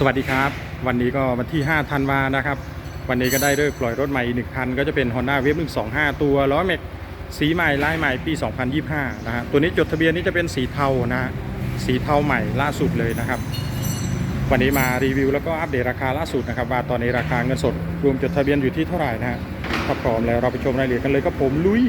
สวัสดีครับ วันนี้ก็วันที่5ธันวานะครับ วันนี้ก็ได้เลิกปล่อยรถใหม่อีกหนึ่งคัน ก็จะเป็น Honda Wave 125 ตัวล้อแม็กสีใหม่ลายใหม่ปี 2025 นะฮะตัวนี้จดทะเบียนนี้จะเป็นสีเทานะฮะสีเทาใหม่ล่าสุดเลยนะครับ วันนี้มารีวิวแล้วก็อัปเดตราคาล่าสุดนะครับว่าตอนนี้ราคาเงินสดรวมจดทะเบียนอยู่ที่เท่าไหร่นะฮะถ้าพร้อมแล้วเราไปชมรายละเอียดกันเลยครับผมลุย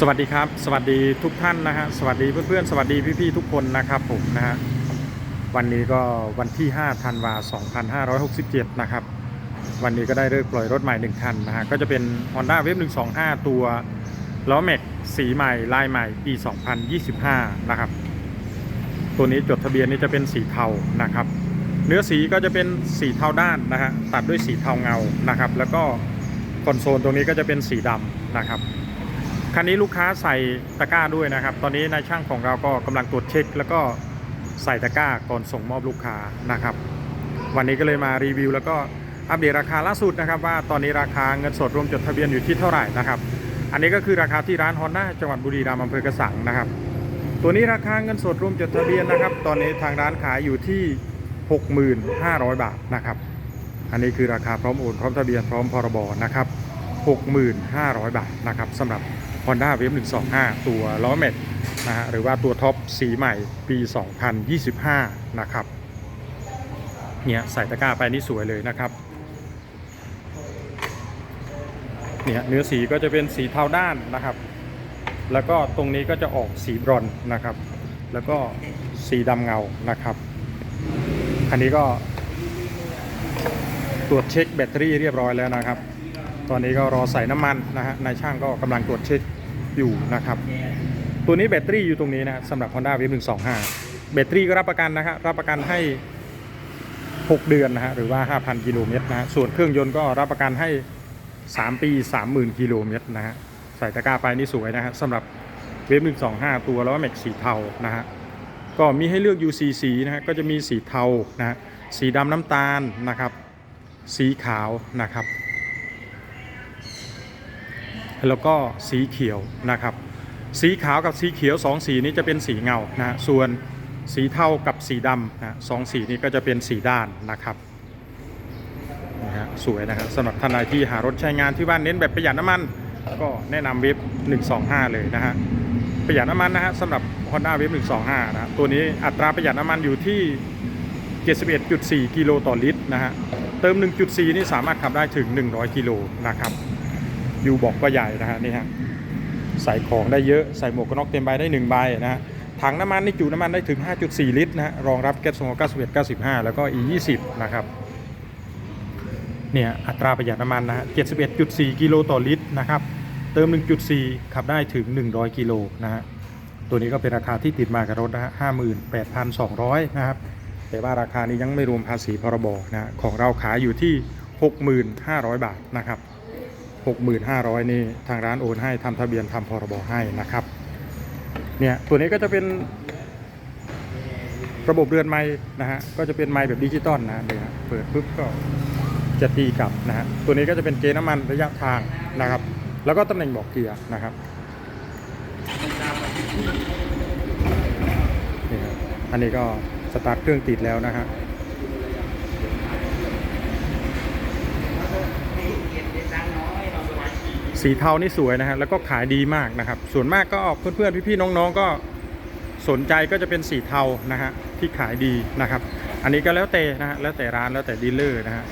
สวัสดีครับ สวัสดีทุกท่านนะฮะสวัสดีเพื่อนๆ สวัสดีพี่ๆทุกคนนะครับผมนะฮะวันนี้ก็วันที่5ธันวา2567 นะครับ วันนี้ก็ได้เลิกปล่อยรถใหม่ 1 คันนะฮะก็จะเป็น Honda Wave 125 ตัวล้อแม็กสีใหม่ลายใหม่ปี 2025 นะครับ ตัวนี้จดทะเบียนนี้จะเป็นสีเทานะครับ เนื้อสีก็จะเป็นสีเทาด้านนะฮะตัดด้วยสีเทาเงานะครับ แล้วก็คอนโซลตรงนี้ก็จะเป็นสีดำนะครับ คันนี้ลูกค้าใส่ตะกร้าด้วยนะครับ ตอนนี้นายช่างของเราก็กำลังตรวจเช็ค แล้วก็ใส่ตะกร้าก่อนส่งมอบลูกค้านะครับ วันนี้ก็เลยมารีวิว แล้วก็อัปเดตราคาล่าสุดนะครับ ว่าตอนนี้ราคาเงินสดรวมจดทะเบียนอยู่ที่เท่าไหร่นะครับ อันนี้ก็คือราคาที่ร้านฮอนด้าจังหวัดบุรีรัมย์อำเภอกระสังนะครับ ตัวนี้ราคาเงินสดรวมจดทะเบียนนะครับ ตอนนี้ทางร้านขายอยู่ที่ 65,000 บาทนะครับ อันนี้คือราคาพร้อมโอนพร้อมทะเบียนพร้อมพรบนะครับ 65,000 บาทนะครับสำหรับ Honda Wave 125 ตัวล้อแม็กนะฮะหรือว่าตัวท็อปสีใหม่ปี 2025 นะครับ เนี่ยใส่ตะกร้าไปนี่สวยเลยนะครับ เนี่ยเนื้อสีก็จะเป็นสีเทาด้านนะครับ แล้วก็ตรงนี้ก็จะออกสีบรอนนะครับ แล้วก็สีดำเงานะครับอันนี้ก็ตรวจเช็คแบตเตอรี่เรียบร้อยแล้วนะครับ ตอนนี้ก็รอใส่น้ำมันนะฮะ นายช่างก็กำลังตรวจเช็ค อยู่นะครับ ตัวนี้แบตเตอรี่อยู่ตรงนี้นะสำหรับ Honda Wave 125 แบตเตอรี่ก็รับประกันนะครับรับประกันให้ 6 เดือนนะฮะหรือว่า 5,000 กิโลเมตรนะฮะส่วนเครื่องยนต์ก็รับประกันให้ 3 ปี 30,000 กิโลเมตรนะฮะใส่ตะกร้าไปนี่สวยนะฮะสำหรับเวฟ125 ตัวแล้วก็แม็กสีเทานะฮะก็มีให้เลือกอยู่สีสีนะฮะก็จะมีสีเทานะฮะสีดำน้ำตาลนะครับ สีขาวนะครับ แล้วก็สีเขียวนะครับ สีขาวกับสีเขียวสองสีนี้จะเป็นสีเงานะส่วนสีเทากับสีดำนะสองสีนี้ก็จะเป็นสีด้านนะครับนี่ฮะสวยนะครับสำหรับท่านใดที่หารถใช้งานที่บ้านเน้นแบบประหยัดน้ำมัน ก็แนะนำเวฟ125 เลยนะฮะประหยัดน้ำมันนะฮะสำหรับ Honda เวฟ125นะฮะตัวนี้อัตราประหยัดน้ำมันอยู่ที่ 71.4 กิโลต่อลิตรนะฮะเติม 1.4 นี่สามารถขับได้ถึง 100 กิโลนะครับ ยูบอกก็ใหญ่นะฮะนี่ฮะใส่ของได้เยอะใส่หมวกกันน็อกเต็มใบได้1ใบนะฮะถังน้ำมันนี่จุน้ำมันได้ถึง 5.4 ลิตรนะฮะรองรับแก๊สโซฮอล์91 95 แล้วก็ E20 นะครับเนี่ยอัตราประหยัดน้ำมันนะฮะ71.4 กิโลต่อลิตรนะครับเติม 1.4 ขับได้ถึง 100 กิโลนะฮะตัวนี้ก็เป็นราคาที่ติดมากับรถนะฮะ58,200 นะครับแต่ว่าราคานี้ยังไม่รวมภาษีพรบนะฮะของเราขายอยู่ที่ 6,500บาทนะครับ 6,500 นี่ทางร้านโอนให้ทำทะเบียนทำพรบให้นะครับเนี่ยตัวนี้ก็จะเป็นระบบเรือนไม้นะฮะก็จะเป็นไม้แบบดิจิตอลนะเนี่ยเปิดปุ๊บก็จะตีกลับนะฮะตัวนี้ก็จะเป็นเกณฑ์น้ำมันระยะทางนะครับ แล้วก็ตำแหน่งบอกเกียร์นะครับนี่ครับอันนี้ก็สตาร์ทเครื่องติดแล้วนะฮะ สีเทานี่สวยนะฮะแล้วก็ขายดีมากนะครับ ส่วนมากก็เพื่อนๆพี่ๆน้องๆก็สนใจก็จะเป็นสีเทานะฮะที่ขายดีนะครับ อันนี้ก็แล้วแต่นะฮะแล้วแต่ร้านแล้วแต่ดีลเลอร์นะฮะ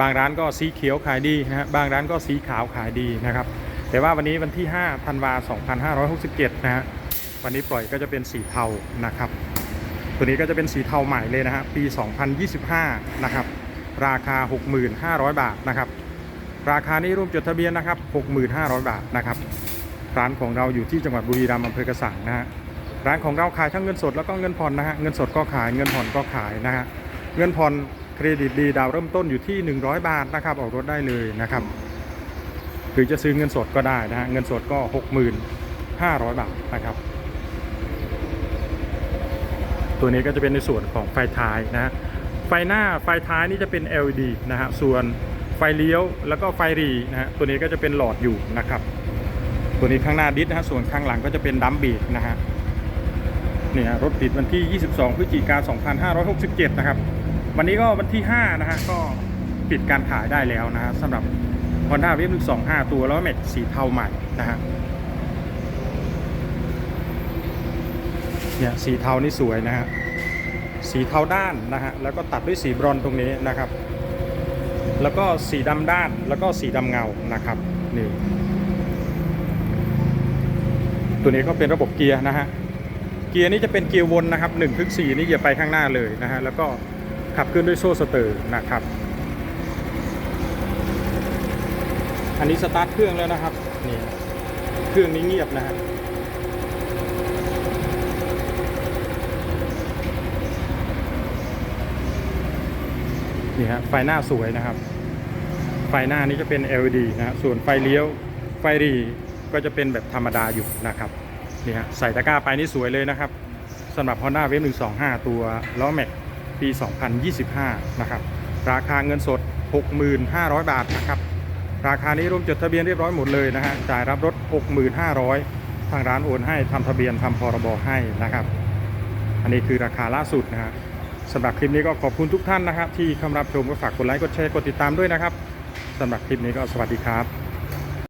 บางร้านก็สีเขียวขายดีนะฮะบางร้านก็สีขาวขายดีนะครับ แต่ว่าวันนี้วันที่5ธันวา2567 นะฮะวันนี้ปล่อยก็จะเป็นสีเทานะครับ ตัวนี้ก็จะเป็นสีเทาใหม่เลยนะฮะปี 2025 นะครับ ราคา 65,000บาทนะครับ ราคานี้รวมจดทะเบียนนะครับ 65,000 บาทนะครับร้านของเราอยู่ที่จังหวัดบุรีรัมย์อำเภอกระสังนะฮะร้านของเราขายทั้งเงินสดแล้วก็เงินผ่อนนะฮะเงินสดก็ขายเงินผ่อนก็ขายนะฮะเงินผ่อนเครดิตดีดาวเริ่มต้นอยู่ที่ 100 บาทนะครับออกรถได้เลยนะครับหรือจะซื้อเงินสดก็ได้นะฮะเงินสดก็ 65,000 บาทนะครับ ตัวนี้ก็จะเป็นในส่วนของไฟท้ายนะฮะไฟหน้าไฟท้ายนี่จะเป็น LED นะฮะส่วน ไฟเลี้ยวแล้วก็ไฟรีนะฮะตัวนี้ก็จะเป็นหลอดอยู่นะครับ ตัวนี้ข้างหน้าดิสนะฮะส่วนข้างหลังก็จะเป็นดัมเบรนะฮะเนี่ยรถติดวันที่ 22 พฤศจิกายน 2567 นะครับ วันนี้ก็วันที่ 5 นะฮะ ก็ปิดการขายได้แล้วนะฮะสำหรับ Honda w a v 125 ตัวแล้อแม็กสีเทาใหม่นะฮะ เนี่ยสีเทานี่สวยนะฮะ สีเทาด้านนะฮะ แล้วก็ตัดด้วยสีบรอนตรงนี้นะครับ แล้วก็สีดำด้านแล้วก็สีดำเงานะครับนี่ตัวนี้ก็เป็นระบบเกียร์นะฮะเกียร์นี้จะเป็นเกียร์วนนะครับ1ถึง4นี่อย่าไปข้างหน้าเลยนะฮะแล้วก็ขับเคลื่อนด้วยโซ่สเตอร์นะครับ อันนี้สตาร์ทเครื่องแล้วนะครับนี่เครื่องนี้เงียบนะฮะ นี่ฮะไฟหน้าสวยนะครับ ไฟหน้านี้จะเป็น LED นะฮะส่วนไฟเลี้ยวไฟรีก็จะเป็นแบบธรรมดาอยู่นะครับนี่ฮะใส่ตะกร้าไปนี่สวยเลยนะครับสำหรับ Honda w a v 125 ตัวล้อแม็กปี 2025 นะครับ ราคาเงินสด 65,000 บาทนะครับ ราคานี้รวมจดทะเบียนเรียบร้อยหมดเลยนะฮะจ่ายรับรถ 65,000 ทางร้านโอนให้ทำทะเบียนทำพรบให้นะครับ อันนี้คือราคาล่าสุดนะฮะ สำหรับคลิปนี้ก็ขอบคุณทุกท่านนะครับ ที่เข้ามารับชมก็ฝากกดไลค์กดแชร์กดติดตามด้วยนะครับสำหรับคลิปนี้ก็สวัสดีครับ